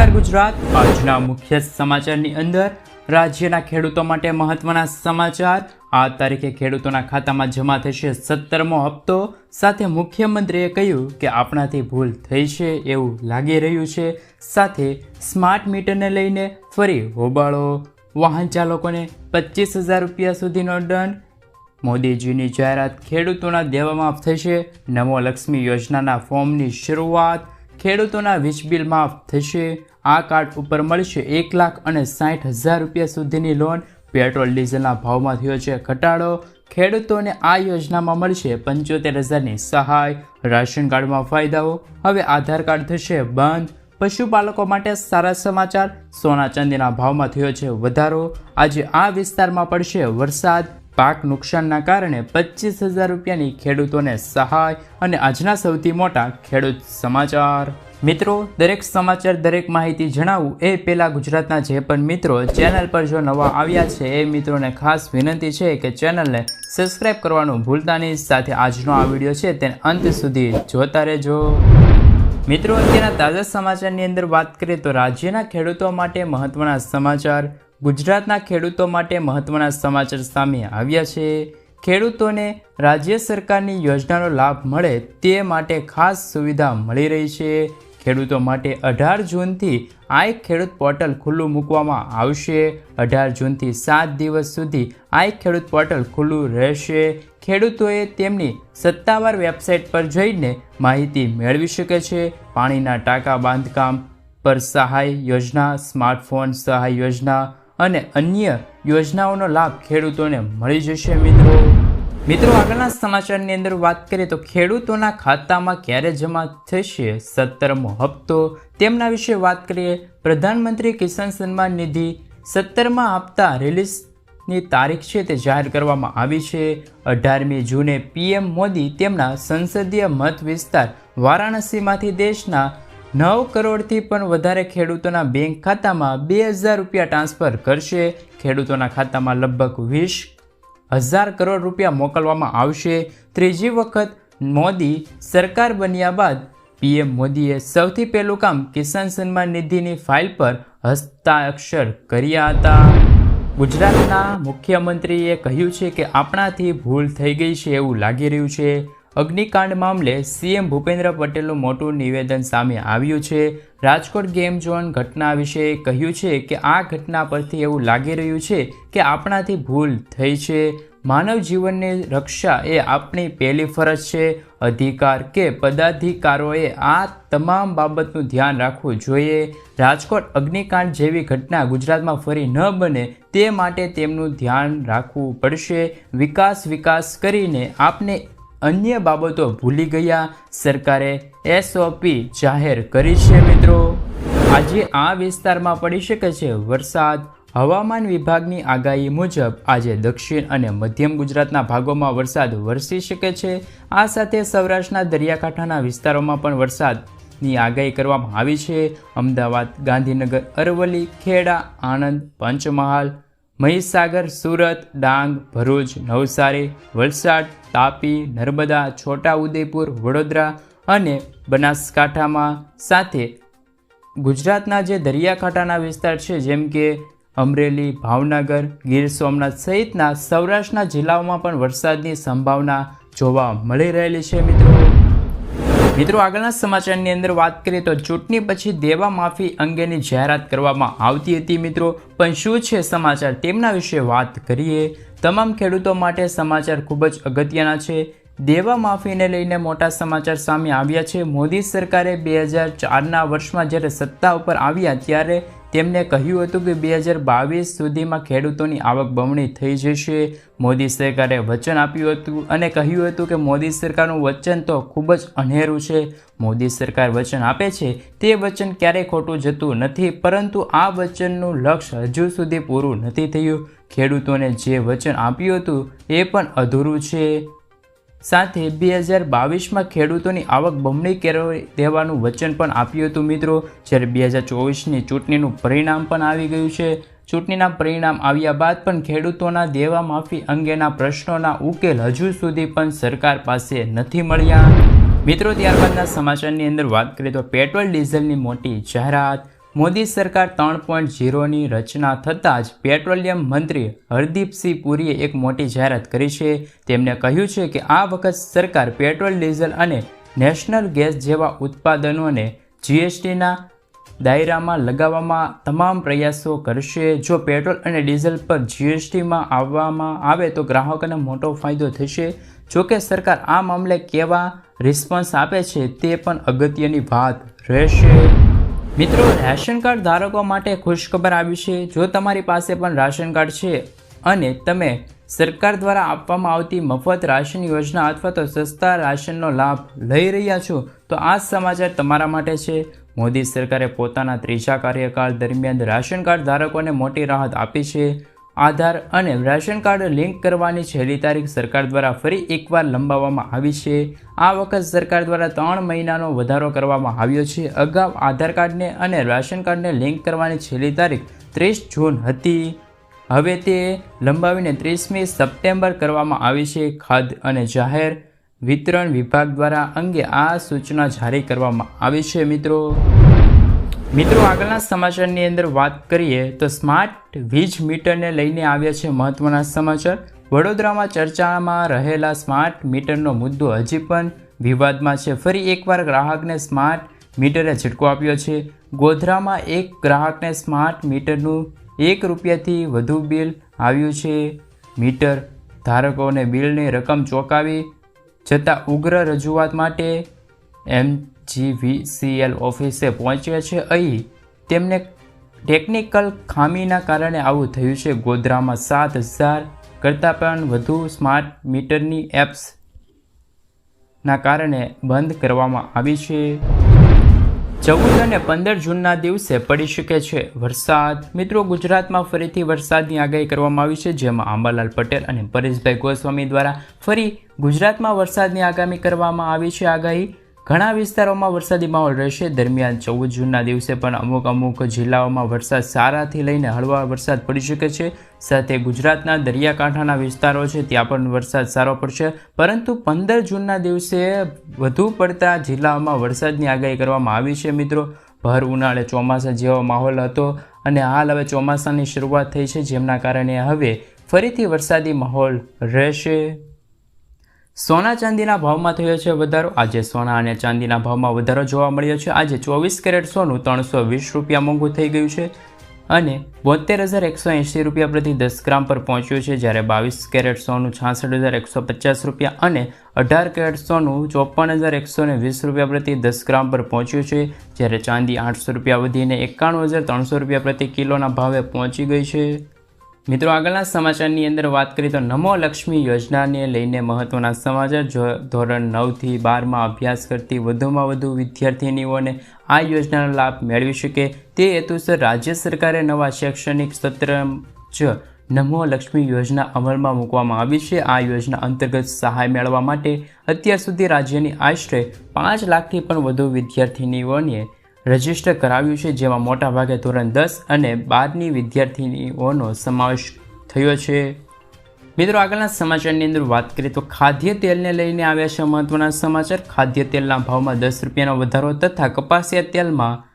નમસ્કાર ગુજરાત. આજના મુખ્ય સમાચારની અંદર રાજ્યના ખેડૂતો માટે મહત્વના સમાચાર. આ તારીખે ખેડૂતોના ખાતામાં જમા થશે સત્તરમો હપ્તો. સાથે મુખ્યમંત્રીએ કહ્યું કે આપણાથી ભૂલ થઈ છે એવું લાગી રહ્યું છે. સાથે સ્માર્ટ મીટરને લઈને ફરી હોબાળો. વાહન ચાલકોને પચીસ હજાર રૂપિયા સુધીનો દંડ. મોદીજીની જાહેરાત ખેડૂતોના દેવામાં થશે. નમો લક્ષ્મી યોજનાના ફોર્મની શરૂઆત. ખેડૂતોના વીજ બિલ માફ થશે. આ કાર્ડ ઉપર મળશે એક લાખ અને સાઠ હજાર રૂપિયા સુધીની લોન. પેટ્રોલ, ડીઝલના ભાવમાં થયો છે ઘટાડો. ખેડૂતોને આ યોજનામાં મળશે પંચોતેર હજારની સહાય. રાશન કાર્ડમાં ફાયદાઓ. હવે આધાર કાર્ડ થશે બંધ. પશુપાલકો માટે સારા સમાચાર. સોના ચાંદીના ભાવમાં થયો છે વધારો. આજે આ વિસ્તારમાં પડશે વરસાદ. પાક નુકસાનના કારણે પચીસ હજાર રૂપિયાની ખેડૂતોને સહાય અને આજના સૌથી મોટા ખેડૂત સમાચાર. મિત્રો, દરેક સમાચાર, દરેક માહિતી જણાવું એ પહેલાં ગુજરાતના જે પણ મિત્રો ચેનલ પર જો નવા આવ્યા છે, એ મિત્રોને ખાસ વિનંતી છે કે ચેનલને સબસ્ક્રાઇબ કરવાનું ભૂલતા નહીં. સાથે આજનો આ વીડિયો છે તેને અંત સુધી જોતા રહેજો. મિત્રો, અત્યારના તાજા સમાચારની અંદર વાત કરીએ તો રાજ્યના ખેડૂતો માટે મહત્ત્વના સમાચાર. ગુજરાતના ખેડૂતો માટે મહત્ત્વના સમાચાર સામે આવ્યા છે. ખેડૂતોને રાજ્ય સરકારની યોજનાનો લાભ મળે તે માટે ખાસ સુવિધા મળી રહી છે. ખેડૂતો માટે અઢાર જૂનથી આઈ ખેડૂત પોર્ટલ ખુલ્લું મૂકવામાં આવશે. અઢાર જૂનથી સાત દિવસ સુધી આઈ ખેડૂત પોર્ટલ ખુલ્લું રહેશે. ખેડૂતોએ તેમની સત્તાવાર વેબસાઇટ પર જઈને માહિતી મેળવી શકે છે. પાણીના ટાંકા બાંધકામ પર સહાય યોજના, સ્માર્ટફોન સહાય યોજના અને અન્ય યોજનાઓનો લાભ ખેડૂતોને મળી જશે મિત્રો. મિત્રો, આગળના સમાચારની અંદર વાત કરીએ તો ખેડૂતોના ખાતામાં ક્યારે જમા થશે સત્તરમો હપ્તો? તેમના વિશે વાત કરીએ. પ્રધાનમંત્રી કિસાન સન્માન નિધિ સત્તરમા હપ્તા રિલીઝની તારીખ છે તે જાહેર કરવામાં આવી છે. અઢારમી જૂને પીએમ મોદી તેમના સંસદીય મત વિસ્તાર વારાણસીમાંથી દેશના નવ કરોડથી પણ વધારે ખેડૂતોના બેંક ખાતામાં બે હજાર રૂપિયા ટ્રાન્સફર કરશે. ખેડૂતોના ખાતામાં લગભગ વીસ હજાર કરોડ રૂપિયા મોકલવામાં આવશે. ત્રીજી વખત મોદી સરકાર બન્યા બાદ પીએમ મોદીએ સૌથી પહેલું કામ કિસાન સન્માન નિધિની ફાઇલ પર હસ્તાક્ષર કર્યા હતા. ગુજરાતના મુખ્યમંત્રીએ કહ્યું છે કે આપણાથી ભૂલ થઈ ગઈ છે એવું લાગી રહ્યું છે. અગ્નિકાંડ મામલે સીએમ ભૂપેન્દ્ર પટેલનું મોટું નિવેદન સામે આવ્યું છે. રાજકોટ ગેમ ઝોન ઘટના વિશે કહ્યું છે કે આ ઘટના પરથી એવું લાગી રહ્યું છે કે આપણાથી ભૂલ થઈ છે. માનવ જીવનની રક્ષા એ આપણી પહેલી ફરજ છે. અધિકાર કે પદાધિકારોએ આ તમામ બાબતનું ધ્યાન રાખવું જોઈએ. રાજકોટ અગ્નિકાંડ જેવી ઘટના ગુજરાતમાં ફરી ન બને તે માટે તેમનું ધ્યાન રાખવું પડશે. વિકાસ વિકાસ કરીને આપને અન્ય બાબતો ભૂલી ગયા સરકારે એસઓપી જાહેર કરી છે મિત્રો. આજે આ વિસ્તારમાં પડી શકે છે વરસાદ. હવામાન વિભાગની આગાહી મુજબ આજે દક્ષિણ અને મધ્યમ ગુજરાતના ભાગોમાં વરસાદ વરસી શકે છે. આ સાથે સૌરાષ્ટ્રના દરિયાકાંઠાના વિસ્તારોમાં પણ વરસાદની આગાહી કરવામાં આવી છે. અમદાવાદ, ગાંધીનગર, અરવલ્લી, ખેડા, આણંદ, પંચમહાલ મહીસાગર, સુરત, ડાંગ, ભરૂચ, નવસારી, વલસાડ, તાપી, નર્મદા, છોટાઉદેપુર, વડોદરા અને બનાસકાંઠામાં સાથે ગુજરાતના જે દરિયાકાંઠાના વિસ્તાર છે, જેમ કે અમરેલી, ભાવનગર, ગીર સોમનાથ સહિતના સૌરાષ્ટ્રના જિલ્લાઓમાં પણ વરસાદની સંભાવના જોવા મળી રહેલી છે, મિત્રો. મિત્રો, આગળના સમાચારની અંદર વાત કરીએ તો ચૂંટણી પછી દેવા માફી અંગેની જાહેરાત કરવામાં આવતી હતી મિત્રો. પણ શું છે સમાચાર? તેમના વિશે વાત કરીએ. તમામ ખેડૂતો માટે સમાચાર ખૂબ જ અગત્યના છે. દેવા માફીને લઈને મોટા સમાચાર સામે આવ્યા છે. મોદી સરકારે બે હજાર ચારના વર્ષમાં જ્યારે સત્તા ઉપર આવ્યા ત્યારે તેમણે કહ્યું હતું કે બે હજાર બાવીસ સુધીમાં ખેડૂતોની આવક બમણી થઈ જશે. મોદી સરકારે વચન આપ્યું હતું અને કહ્યું હતું કે મોદી સરકારનું વચન તો ખૂબ જ અનેરું છે. મોદી સરકાર વચન આપે છે. તે વચન ક્યારેય ખોટું જતું નથી, પરંતુ આ વચનનું લક્ષ્ય હજુ સુધી પૂરું નથી થયું. ખેડૂતોને જે વચન આપ્યું હતું એ પણ અધૂરું છે. સાથે બે હજાર બાવીસમાં ખેડૂતોની આવક બમણી કરી દેવાનું વચન પણ આપ્યું હતું મિત્રો. જ્યારે બે હજાર ચોવીસની ચૂંટણીનું પરિણામ પણ આવી ગયું છે. ચૂંટણીના પરિણામ આવ્યા બાદ પણ ખેડૂતોના દેવા માફી અંગેના પ્રશ્નોના ઉકેલ હજુ સુધી પણ સરકાર પાસે નથી મળ્યા. મિત્રો, ત્યારબાદના સમાચારની અંદર વાત કરીએ તો પેટ્રોલ ડીઝલની મોટી જાહેરાત મોદી સરકાર ત્રણ પોઈન્ટ ઝીરોની રચના થતાં જ પેટ્રોલિયમ મંત્રી હરદીપસિંહ પુરીએ એક મોટી જાહેરાત કરી છે. તેમણે કહ્યું છે કે આ વખત સરકાર પેટ્રોલ, ડીઝલ અને નેશનલ ગેસ જેવા ઉત્પાદનોને જીએસટીના દાયરામાં લગાવવામાં તમામ પ્રયાસો કરશે. જો પેટ્રોલ અને ડીઝલ પર જીએસટીમાં આવવામાં આવે તો ગ્રાહકોને મોટો ફાયદો થશે. જોકે સરકાર આ મામલે કેવા રિસ્પોન્સ આપે છે તે પણ અગત્યની વાત રહેશે. મિત્રો, રાશન કાર્ડ ધારકો માટે ખુશખબર આવી છે. જો તમારી પાસે પણ રાશન કાર્ડ છે અને તમે સરકાર દ્વારા આપવામાં આવતી મફત રાશન યોજના અથવા તો સસ્તા રાશનનો લાભ લઈ રહ્યા છો, તો આ સમાચાર તમારા માટે છે. મોદી સરકારે પોતાના ત્રીજા કાર્યકાળ દરમિયાન રાશન કાર્ડ ધારકોને મોટી રાહત આપી છે. આધાર અને રાશન કાર્ડ લિંક કરવાની છેલ્લી તારીખ સરકાર દ્વારા ફરી એકવાર લંબાવવામાં આવી છે. આ વખત સરકાર દ્વારા ત્રણ મહિનાનો વધારો કરવામાં આવ્યો છે. અગાઉ આધાર કાર્ડને અને રાશન કાર્ડને લિંક કરવાની છેલ્લી તારીખ ત્રીસ જૂન હતી. હવે તે લંબાવીને ત્રીસમી સપ્ટેમ્બર કરવામાં આવી છે. ખાદ્ય અને જાહેર વિતરણ વિભાગ દ્વારા અંગે આ સૂચના જારી કરવામાં આવી છે મિત્રો. મિત્રો, આગળના સમાચારની અંદર વાત કરીએ તો સ્માર્ટ વીજ મીટરને લઈને આવ્યા છે મહત્વના સમાચાર. વડોદરામાં ચર્ચામાં રહેલા સ્માર્ટ મીટરનો મુદ્દો હજી પણ વિવાદમાં છે. ફરી એકવાર ગ્રાહકને સ્માર્ટ મીટરે ઝટકો આપ્યો છે. ગોધરામાં એક ગ્રાહકને સ્માર્ટ મીટરનું એક રૂપિયાથી વધુ બિલ આવ્યું છે. મીટર ધારકોને બિલની રકમ ચોંકાવી છતાં ઉગ્ર રજૂઆત માટે એમજીવીસીએલ ઓફિસે પહોંચ્યા છે. અહીં તેમને ટેકનિકલ ખામીના કારણે આવું થયું છે. ગોધરામાં સાત હજાર કરતાં પણ વધુ સ્માર્ટ મીટરની એપ્સના કારણે બંધ કરવામાં આવી છે. ચૌદ અને પંદર જૂનના દિવસે પડી શકે છે વરસાદ. મિત્રો, ગુજરાતમાં ફરીથી વરસાદની આગાહી કરવામાં આવી છે, જેમાં આંબાલાલ પટેલ અને પરેશભાઈ ગોસ્વામી દ્વારા ફરી ગુજરાતમાં વરસાદની આગામી કરવામાં આવી છે આગાહી. ઘણા વિસ્તારોમાં વરસાદી માહોલ રહેશે. દરમિયાન ચૌદ જૂનના દિવસે પણ અમુક અમુક જિલ્લાઓમાં વરસાદ સારાથી લઈને હળવા વરસાદ પડી શકે છે. સાથે ગુજરાતના દરિયાકાંઠાના વિસ્તારો છે, ત્યાં પણ વરસાદ સારો પડશે. પરંતુ પંદર જૂનના દિવસે વધુ પડતા જિલ્લાઓમાં વરસાદની આગાહી કરવામાં આવી છે, મિત્રો. ભર ઉનાળે ચોમાસા જેવો માહોલ હતો અને હાલ હવે ચોમાસાની શરૂઆત થઈ છે, જેમના કારણે હવે ફરીથી વરસાદી માહોલ રહેશે. સોના ચાંદીના ભાવમાં થયો છે વધારો. આજે સોના અને ચાંદીના ભાવમાં વધારો જોવા મળ્યો છે. આજે ચોવીસ કેરેટ સોનું ત્રણસો વીસ રૂપિયા મોંઘું થઈ ગયું છે અને બોતેર હજાર એકસો એંશી રૂપિયા પ્રતિ દસ ગ્રામ પર પહોંચ્યું છે. જ્યારે બાવીસ કેરેટ સોનું છાસઠ હજાર એકસો પચાસ રૂપિયા અને અઢાર કેરેટ સોનું ચોપન હજાર એકસો વીસ રૂપિયા પ્રતિ દસ ગ્રામ પર પહોંચ્યું છે. જ્યારે ચાંદી આઠસો રૂપિયા વધીને એકાણું હજાર ત્રણસો રૂપિયા પ્રતિ કિલોના ભાવે પહોંચી ગઈ છે. મિત્રો, આગળના સમાચારની અંદર વાત કરીએ તો નમો લક્ષ્મી યોજનાને લઈને મહત્વના સમાચાર. ધોરણ નવથી બારમાં અભ્યાસ કરતી વધુમાં વધુ વિદ્યાર્થીનીઓને આ યોજનાનો લાભ મેળવી શકે. તે હેતુસર રાજ્ય સરકારે નવા શૈક્ષણિક સત્ર જ નમો લક્ષ્મી યોજના અમલમાં મૂકવામાં આવી છે. આ યોજના અંતર્ગત સહાય મેળવવા માટે અત્યાર સુધી રાજ્યની આશરે પાંચ લાખથી પણ વધુ વિદ્યાર્થીનીઓને રજિસ્ટર કરાવ્યું છે, જેમાં મોટાભાગે ધોરણ દસ અને બારની વિદ્યાર્થીનીઓનો સમાવેશ થયો છે. મિત્રો, આગળના સમાચારની અંદર વાત કરીએ તો ખાદ્ય તેલને લઈને આવ્યા છે મહત્વના સમાચાર. ખાદ્ય તેલના ભાવમાં દસ રૂપિયાનો વધારો તથા કપાસિયા તેલમાં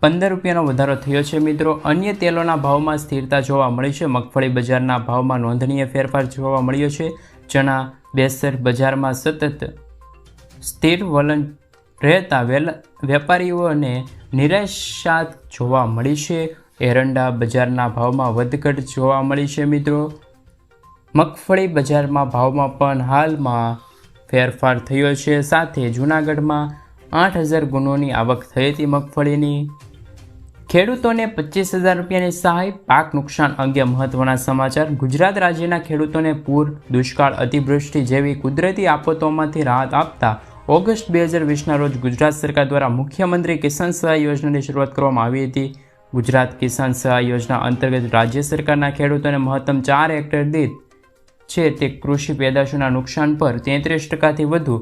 પંદર રૂપિયાનો વધારો થયો છે. મિત્રો, અન્ય તેલોના ભાવમાં સ્થિરતા જોવા મળી છે. મગફળી બજારના ભાવમાં નોંધનીય ફેરફાર જોવા મળ્યો છે. ચણા, બેસર બજારમાં સતત સ્થિર વલણ રહેતા વેપારીઓને નિરાશાત જોવા મળી છે. એરંડા બજારના ભાવમાં વધઘટ જોવા મળી છે મિત્રો. મગફળી બજારમાં ભાવમાં પણ હાલમાં ફેરફાર થયો છે. સાથે જૂનાગઢમાં આઠ હજાર ગુણોની આવક થઈ હતી મગફળીની. ખેડૂતોને પચીસ હજાર રૂપિયાની સહાય, પાક નુકસાન અંગે મહત્વના સમાચાર. ગુજરાત રાજ્યના ખેડૂતોને પૂર, દુષ્કાળ, અતિવૃષ્ટિ જેવી કુદરતી આફતોમાંથી રાહત આપતા ઓગસ્ટ બે હજાર વીસના રોજ ગુજરાત સરકાર દ્વારા મુખ્યમંત્રી કિસાન સહાય યોજનાની શરૂઆત કરવામાં આવી હતી. ગુજરાત કિસાન સહાય યોજના અંતર્ગત રાજ્ય સરકારના ખેડૂતોને મહત્તમ ચાર હેક્ટર દીઠ છે તે કૃષિ પેદાશોના નુકસાન પર તેત્રીસ ટકાથી વધુ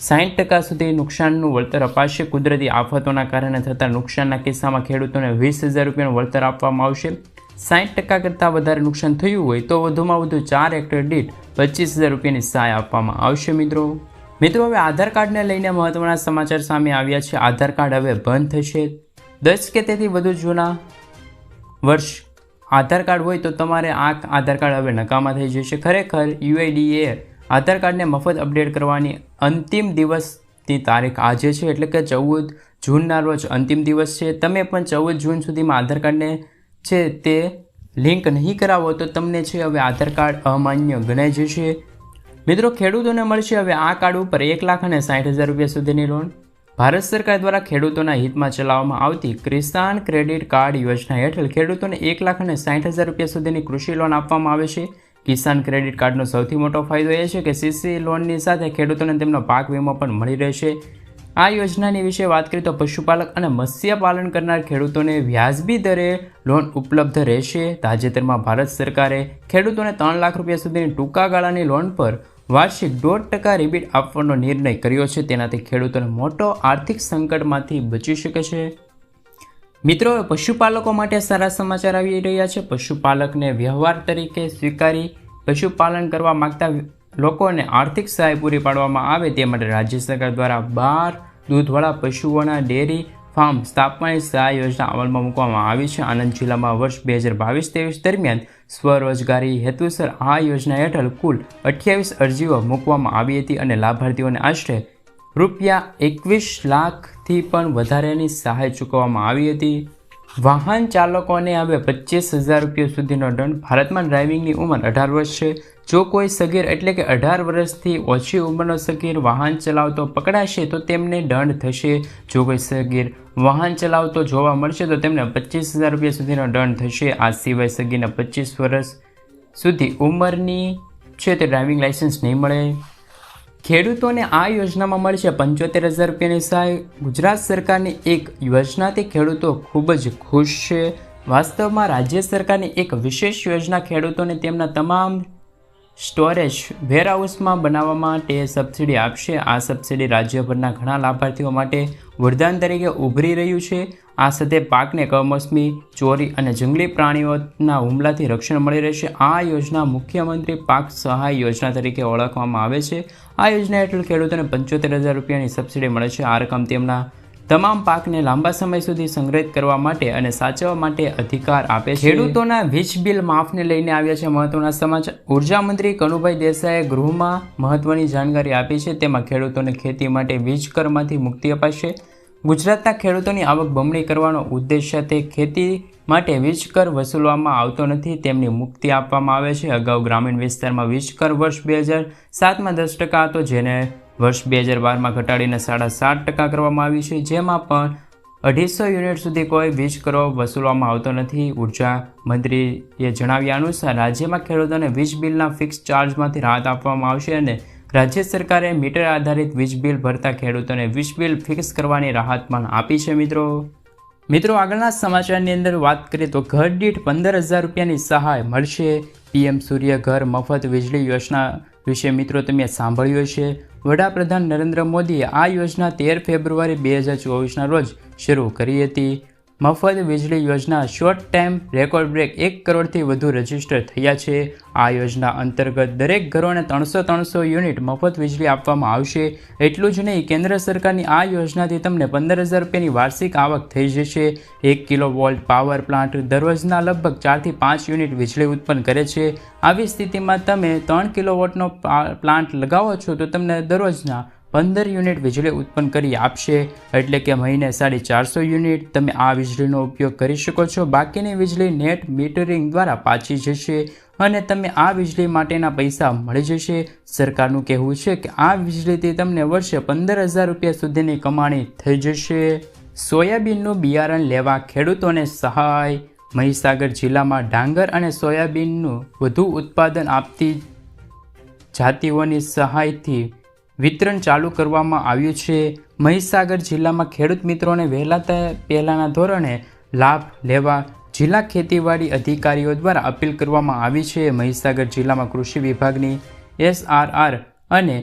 સાઠ ટકા સુધી નુકસાનનું વળતર અપાશે. કુદરતી આફતોના કારણે થતા નુકસાનના કિસ્સામાં ખેડૂતોને વીસ હજાર રૂપિયાનું વળતર આપવામાં આવશે. સાહીઠ ટકા કરતાં વધારે નુકસાન થયું હોય તો વધુમાં વધુ ચાર હેક્ટર દીઠ પચીસ હજાર રૂપિયાની સહાય આપવામાં આવશે મિત્રો. મિત્રો, હવે આધાર કાર્ડને લઈને મહત્વના સમાચાર સામે આવ્યા છે. આધાર કાર્ડ હવે બંધ થશે. દસ કે તેથી વધુ જૂના વર્ષ આધાર કાર્ડ હોય તો તમારે આ આધાર કાર્ડ હવે નકામા થઈ જશે. ખરેખર, યુઆઈડીએ આધાર કાર્ડને મફત અપડેટ કરવાની અંતિમ દિવસની તારીખ આજે છે, એટલે કે ચૌદ જૂનના રોજ અંતિમ દિવસ છે. તમે પણ ચૌદ જૂન સુધીમાં આધાર કાર્ડને છે તે લિંક નહીં કરાવો તો તમને છે, હવે આધાર કાર્ડ અમાન્ય ગણાઈ જશે. મિત્રો, ખેડૂતોને મળશે હવે આ કાર્ડ ઉપર એક લાખ અને સાઠ હજાર રૂપિયા સુધીની લોન ભારત સરકાર દ્વારા ખેડૂતોના હિતમાં ચલાવવામાં આવતી કિસાન ક્રેડિટ કાર્ડ યોજના હેઠળ ખેડૂતોને એક લાખ અને સાઠ હજાર રૂપિયા સુધીની કૃષિ લોન આપવામાં આવે છે. કિસાન ક્રેડિટ કાર્ડનો સૌથી મોટો ફાયદો એ છે કે સીસી લોનની સાથે ખેડૂતોને તેમનો પાક વીમો પણ મળી રહેશે. આ યોજનાની વિશે વાત કરીએ તો પશુપાલક અને મત્સ્યપાલન કરનાર ખેડૂતોને વ્યાજબી દરે લોન ઉપલબ્ધ રહેશે. તાજેતરમાં ભારત સરકારે ખેડૂતોને ત્રણ લાખ રૂપિયા સુધીની ટૂંકા ગાળાની લોન પર વાર્ષિક દોઢ ટકા રિબીટ આપવાનો નિર્ણય કર્યો છે. તેનાથી ખેડૂતોને મોટો આર્થિક સંકટમાંથી બચી શકે છે. મિત્રો, પશુપાલકો માટે સારા સમાચાર આવી રહ્યા છે. પશુપાલકને વ્યવહાર તરીકે સ્વીકારી પશુપાલન કરવા માગતા લોકોને આર્થિક સહાય પૂરી પાડવામાં આવે તે માટે રાજ્ય સરકાર દ્વારા બાર દૂધવાળા પશુઓના ડેરી ફાર્મ સ્થાપવાની સહાય યોજના અમલમાં મૂકવામાં આવી છે. આનંદ જિલ્લામાં વર્ષ બે હજાર બાવીસ ત્રેવીસ દરમિયાન સ્વરોજગારી હેતુસર આ યોજના હેઠળ કુલ અઠ્યાવીસ અરજીઓ મૂકવામાં આવી હતી અને લાભાર્થીઓને આશરે રૂપિયા એકવીસ લાખથી પણ વધારેની સહાય ચૂકવવામાં આવી હતી. વાહન ચાલકોને હવે પચીસ હજાર રૂપિયા સુધીનો દંડ. ભારતમાં ડ્રાઇવિંગની ઉંમર અઢાર વર્ષ છે. જો કોઈ સગીર એટલે કે અઢાર વર્ષથી ઓછી ઉંમરનો સગીર વાહન ચલાવતો પકડાશે, તો તેમને દંડ થશે. જો કોઈ સગીર વાહન ચલાવતો જોવા મળશે, તો તેમને પચીસ હજાર રૂપિયા સુધીનો દંડ થશે. આ સિવાય સગીરને પચીસ વર્ષ સુધી ઉંમરની છે તે ડ્રાઇવિંગ લાઇસન્સ નહીં મળે. ખેડૂતોને આ યોજનામાં મળશે પંચોતેર હજાર રૂપિયાની સહાય. ગુજરાત સરકારની એક યોજનાથી ખેડૂતો ખૂબ જ ખુશ છે. વાસ્તવમાં રાજ્ય સરકારની એક વિશેષ યોજના ખેડૂતોને તેમના તમામ સ્ટોરેજ વેરહાઉસમાં બનાવવા માટે સબસિડી આપશે. આ સબસિડી રાજ્યભરના ઘણા લાભાર્થીઓ માટે વરદાન તરીકે ઉભરી રહ્યું છે. આ સાથે પાકને કમોસમી, ચોરી અને જંગલી પ્રાણીઓના હુમલાથી રક્ષણ મળી રહેશે. આ યોજના મુખ્યમંત્રી પાક સહાય યોજના તરીકે ઓળખવામાં આવે છે. આ યોજના હેઠળ ખેડૂતોને પંચોતેર હજાર રૂપિયાની સબસિડી મળે છે. આ રકમ તેમના તમામ પાકને લાંબા સમય સુધી સંગ્રહિત કરવા માટે અને સાચવવા માટે અધિકાર આપે છે. ખેડૂતોના વીજ બિલ માફને લઈને આવ્યા છે મહત્વના સમાચાર. ઊર્જા મંત્રી કનુભાઈ દેસાઈએ ગૃહમાં મહત્વની જાણકારી આપી છે. તેમાં ખેડૂતોને ખેતી માટે વીજ કરમાંથી મુક્તિ અપાશે. ગુજરાતના ખેડૂતોની આવક બમણી કરવાનો ઉદ્દેશ સાથે ખેતી માટે વીજ કર વસૂલવામાં આવતો નથી. તેમની મુક્તિ આપવામાં આવે છે. અગાઉ ગ્રામીણ વિસ્તારમાં વીજ કર વર્ષ બે હજાર સાતમાં દસ ટકા હતો, જેને વર્ષ બે હજાર બારમાં ઘટાડીને સાડા સાત ટકા કરવામાં આવી છે. જેમાં પણ અઢીસો યુનિટ સુધી કોઈ વીજ કરો વસૂલવામાં આવતો નથી. ઊર્જા મંત્રીએ જણાવ્યા અનુસાર રાજ્યમાં ખેડૂતોને વીજ બિલના ફિક્સ ચાર્જમાંથી રાહત આપવામાં આવશે અને રાજ્ય સરકારે મીટર આધારિત વીજ બિલ ભરતા ખેડૂતોને વીજ બિલ ફિક્સ કરવાની રાહત પણ આપી છે મિત્રો. મિત્રો, આગળના સમાચારની અંદર વાત કરીએ તો ઘર દીઠ પંદર હજાર રૂપિયાની સહાય મળશે. પીએમ સૂર્ય ઘર મફત વીજળી યોજના વિશે મિત્રો તમે સાંભળ્યું છે વડાપ્રધાન નરેન્દ્ર મોદીએ આ યોજના તેર ફેબ્રુઆરી બે હજાર ચોવીસના રોજ શરૂ કરી હતી. મફત વીજળી યોજના શોર્ટ ટાઈમ રેકોર્ડ બ્રેક એક કરોડથી વધુ રજિસ્ટર થયા છે. આ યોજના અંતર્ગત દરેક ઘરોને ત્રણસો ત્રણસો યુનિટ મફત વીજળી આપવામાં આવશે. એટલું જ નહીં, કેન્દ્ર સરકારની આ યોજનાથી તમને પંદર હજાર રૂપિયાની વાર્ષિક આવક થઈ જશે. એક કિલો વોલ્ટ પાવર પ્લાન્ટ દરરોજના લગભગ ચારથી પાંચ યુનિટ વીજળી ઉત્પન્ન કરે છે. આવી સ્થિતિમાં તમે ત્રણ કિલો વોટનો પ્લાન્ટ લગાવો છો તો તમને દરરોજના પંદર યુનિટ વીજળી ઉત્પન્ન કરી આપશે, એટલે કે મહિને સાડી ચારસો યુનિટ. તમે આ વીજળીનો ઉપયોગ કરી શકો છો. બાકીની વીજળી નેટ મીટરિંગ દ્વારા પાછી જશે અને તમે આ વીજળી માટેના પૈસા મળી જશે. સરકારનું કહેવું છે કે આ વીજળીથી તમને વર્ષે પંદર હજાર રૂપિયા સુધીની કમાણી થઈ જશે. સોયાબીનનું બિયારણ લેવા ખેડૂતોને સહાય. મહીસાગર જિલ્લામાં ડાંગર અને સોયાબીનનું વધુ ઉત્પાદન આપતી જાતિઓની સહાયથી વિતરણ ચાલુ કરવામાં આવ્યું છે. મહીસાગર જિલ્લામાં ખેડૂત મિત્રોને વહેલા પહેલાંના ધોરણે લાભ લેવા જિલ્લા ખેતીવાડી અધિકારીઓ દ્વારા અપીલ કરવામાં આવી છે. મહીસાગર જિલ્લામાં કૃષિ વિભાગની એસઆરઆર અને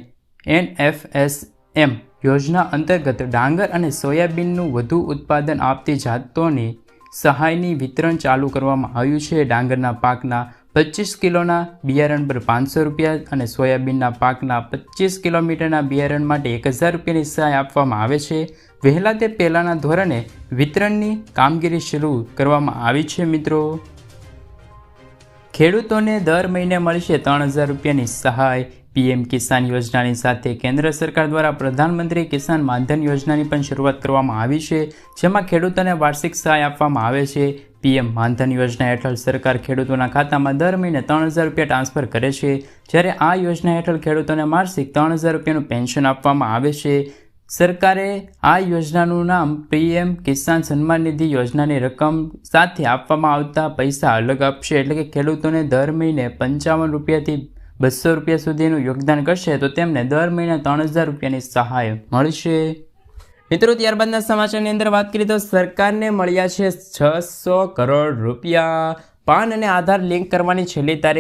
એનએફએસએમ યોજના અંતર્ગત ડાંગર અને સોયાબીનનું વધુ ઉત્પાદન આપતી જાતોની સહાયની વિતરણ ચાલુ કરવામાં આવ્યું છે. ડાંગરના પાકના પચીસ કિલોના બિયારણ પર પાંચસો રૂપિયા અને સોયાબીનના પાકના પચીસ કિલોમીટરના બિયારણ માટે એક હજાર રૂપિયાની સહાય આપવામાં આવે છે. વહેલા તે પહેલાંના ધોરણે વિતરણની કામગીરી શરૂ કરવામાં આવી છે મિત્રો. ખેડૂતોને દર મહિને મળશે ત્રણ હજાર રૂપિયાની સહાય. પીએમ કિસાન યોજનાની સાથે કેન્દ્ર સરકાર દ્વારા પ્રધાનમંત્રી કિસાન માનધન યોજનાની પણ શરૂઆત કરવામાં આવી છે, જેમાં ખેડૂતોને વાર્ષિક સહાય આપવામાં આવે છે. પીએમ માનધન યોજના હેઠળ સરકાર ખેડૂતોના ખાતામાં દર મહિને ત્રણ હજાર રૂપિયા ટ્રાન્સફર કરે છે. જ્યારે આ યોજના હેઠળ ખેડૂતોને માસિક ત્રણ હજાર રૂપિયાનું પેન્શન આપવામાં આવે છે. સરકારે આ યોજનાનું નામ પીએમ કિસાન સન્માન નિધિ યોજનાની રકમ સાથે આપવામાં આવતા પૈસા અલગ આપશે. એટલે કે ખેડૂતોને દર મહિને પંચાવન રૂપિયાથી બસો રૂપિયા સુધીનું યોગદાન કરશે તો તેમને દર મહિને ત્રણ હજાર રૂપિયાની સહાય મળશે. મિત્રો, ત્યારબાદના સમાચારની અંદર વાત કરીએ તો સરકારને મળ્યા છે છસો કરોડ રૂપિયા. પાન અને આધાર લિંક કરવાની છેલ્લી તારીખ